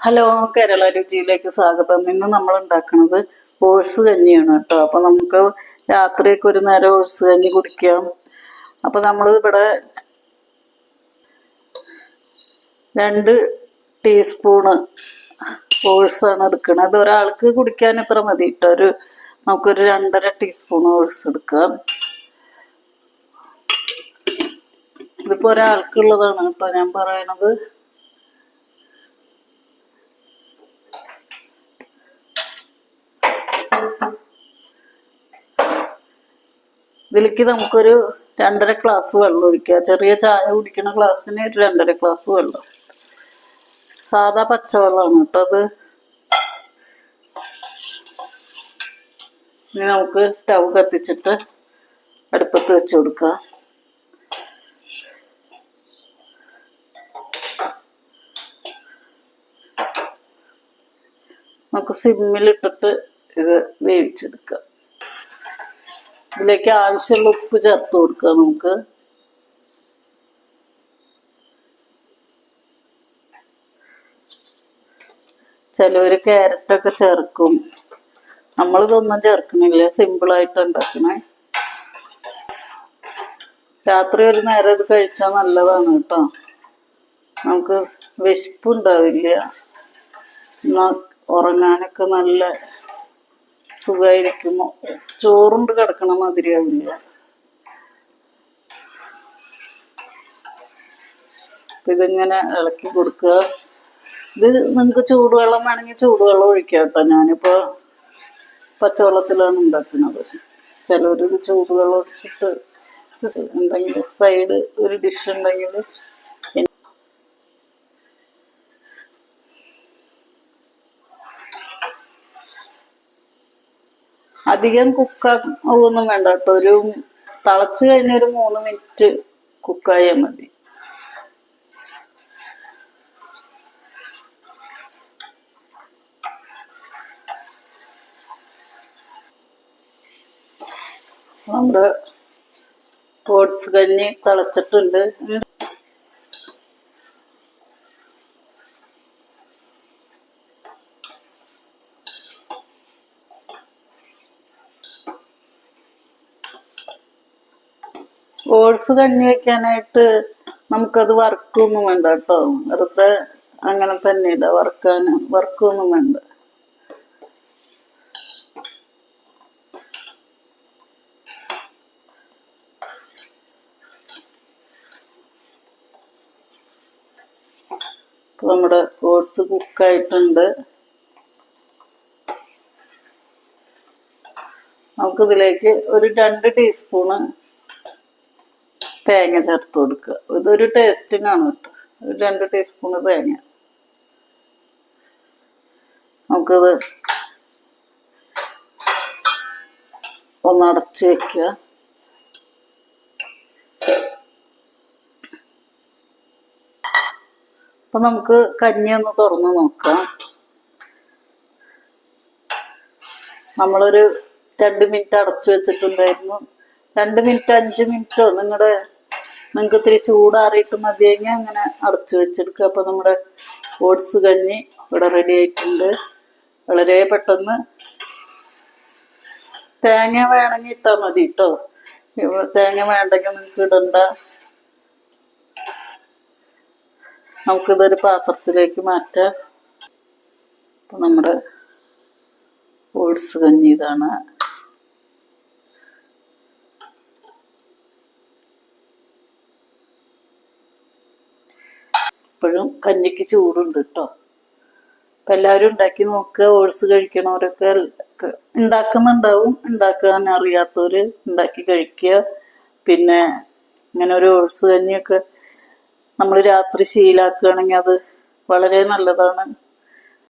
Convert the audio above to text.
Hello Kerala രുചിയിലേക്ക് സ്വാഗതം. ഇന്ന് നമ്മൾ ഉണ്ടാക്കുന്നത് ഓഴ്സ് കഞ്ഞിയാണ് കേട്ടോ. അപ്പൊ നമുക്ക് രാത്രിയൊക്കെ ഒരു നേരം ഓഴ്സ് കഞ്ഞി കുടിക്കാം. അപ്പൊ നമ്മൾ ഇവിടെ രണ്ട് ടീസ്പൂണ് ഓഴ്സ് ആണ് എടുക്കുന്നത് അത് ഒരാൾക്ക് കുടിക്കാൻ ഇത്ര മതി കേട്ടോ. ഒരു നമുക്കൊരു രണ്ടര ടീസ്പൂൺ ഓഴ്സ് എടുക്കാം. ഇതിപ്പോ ഒരാൾക്കുള്ളതാണ് കേട്ടോ ഞാൻ പറയണത്. ഇതിലേക്ക് നമുക്കൊരു രണ്ടര ഗ്ലാസ് വെള്ളം ഒഴിക്കുക. ചെറിയ ചായ കുടിക്കുന്ന ഗ്ലാസ്സിന് ഒരു രണ്ടര ഗ്ലാസ് വെള്ളം. സാധാ പച്ചവെള്ളമാണ് കേട്ടോ അത്. ഇനി നമുക്ക് സ്റ്റൗ കത്തിച്ചിട്ട് അടുപ്പത്ത് വെച്ച് കൊടുക്കുക നമുക്ക് സിമ്മിലിട്ടിട്ട് ഇത് വേവിച്ചെടുക്കാം. ഇതിലേക്ക് ആവശ്യമുള്ള ഉപ്പ് ചേർത്ത് കൊടുക്കുക നമുക്ക്. ചിലവര് ക്യാരറ്റൊക്കെ ചേർക്കും. നമ്മളിതൊന്നും ചേർക്കുന്നില്ല. സിമ്പിളായിട്ട് ഉണ്ടാക്കണേ. രാത്രി ഒരു നേരം ഇത് കഴിച്ചാൽ നല്ലതാണ് കേട്ടോ. നമുക്ക് വിശപ്പുണ്ടാവില്ല ഉറങ്ങാനൊക്കെ നല്ല സുഖമായിരിക്കുമോ ചോറുണ്ട് കിടക്കണ മാതിരിയാവില്ല. ഇതിങ്ങനെ ഇളക്കി കൊടുക്കുക. ഇത് നിങ്ങൾക്ക് ചൂടുവെള്ളം വേണമെങ്കിൽ ചൂടുവെള്ളം ഒഴിക്കാം കേട്ടോ. ഞാനിപ്പോ പച്ചവെള്ളത്തിലാണ് ഉണ്ടാക്കുന്നത്. ചിലവർ ചൂടുവെള്ളം ഒഴിച്ചിട്ട് എന്തെങ്കിലും സൈഡ് ഒരു ഡിഷ് ഉണ്ടെങ്കിൽ അധികം കുക്കാവൊന്നും വേണ്ട കേട്ടോ. ഒരു തിളച്ച് കഴിഞ്ഞ ഒരു മൂന്ന് മിനിറ്റ് കുക്കായാൽ മതി. നമ്മുടെ ഓട്സ് കഞ്ഞി തിളച്ചിട്ടുണ്ട്. ഓട്സ് കഞ്ഞി വെക്കാനായിട്ട് നമുക്കത് വറുക്കൊന്നും വേണ്ട കേട്ടോ. വെറുതെ അങ്ങനെ തന്നെ ഇടാം വറുക്കാൻ വറുക്കൊന്നും വേണ്ട. നമ്മുടെ ഓട്സ് കുക്കായിട്ടുണ്ട്. നമുക്കിതിലേക്ക് ഒരു രണ്ട് ടീസ്പൂണ് തേങ്ങ ചേർത്ത് കൊടുക്കുക. ഇതൊരു ടേസ്റ്റിനാണ് കേട്ടോ. ഒരു രണ്ട് ടീസ്പൂണ് തേങ്ങ. നമുക്കത് ഒന്ന് അടച്ച് വെക്കുക. അപ്പൊ നമുക്ക് കഞ്ഞി ഒന്ന് തുറന്ന് നോക്കാം. നമ്മളൊരു രണ്ട് മിനിറ്റ് അടച്ചു വെച്ചിട്ടുണ്ടായിരുന്നു. രണ്ട് മിനിറ്റ് അഞ്ച് മിനിറ്റോ നിങ്ങളുടെ നിങ്ങൾക്ക് ഇത്തിരി ചൂടാറിയിട്ട് മതിയെങ്കിൽ അങ്ങനെ അടച്ചു വെച്ചെടുക്കുക. അപ്പോൾ നമ്മുടെ ഓട്സ് കഞ്ഞി ഇവിടെ റെഡി ആയിട്ടുണ്ട്. വളരെ പെട്ടെന്ന് തേങ്ങ വേണമെങ്കിൽ ഇട്ടാൽ മതി കേട്ടോ തേങ്ങ വേണ്ടെങ്കിൽ നിങ്ങൾക്ക് ഇടണ്ട. നമുക്കിതൊരു പാത്രത്തിലേക്ക് മാറ്റാം. അപ്പം നമ്മുടെ ഓട്സ് കഞ്ഞി ഇതാണ്. ഇപ്പോഴും കഞ്ഞിക്ക് ചൂടുണ്ട് കേട്ടോ അപ്പം എല്ലാവരും ഉണ്ടാക്കി നോക്കുക ഓട്സ് കഴിക്കണവരൊക്കെ ഉണ്ടാക്കുന്നുണ്ടാവും. ഉണ്ടാക്കാൻ അറിയാത്തവർ ഉണ്ടാക്കി കഴിക്കുക. പിന്നെ ഇങ്ങനെ ഒരു ഓട്സ് കഞ്ഞിയൊക്കെ നമ്മൾ രാത്രി ശീലാക്കുകയാണെങ്കിൽ അത് വളരെ നല്ലതാണ്.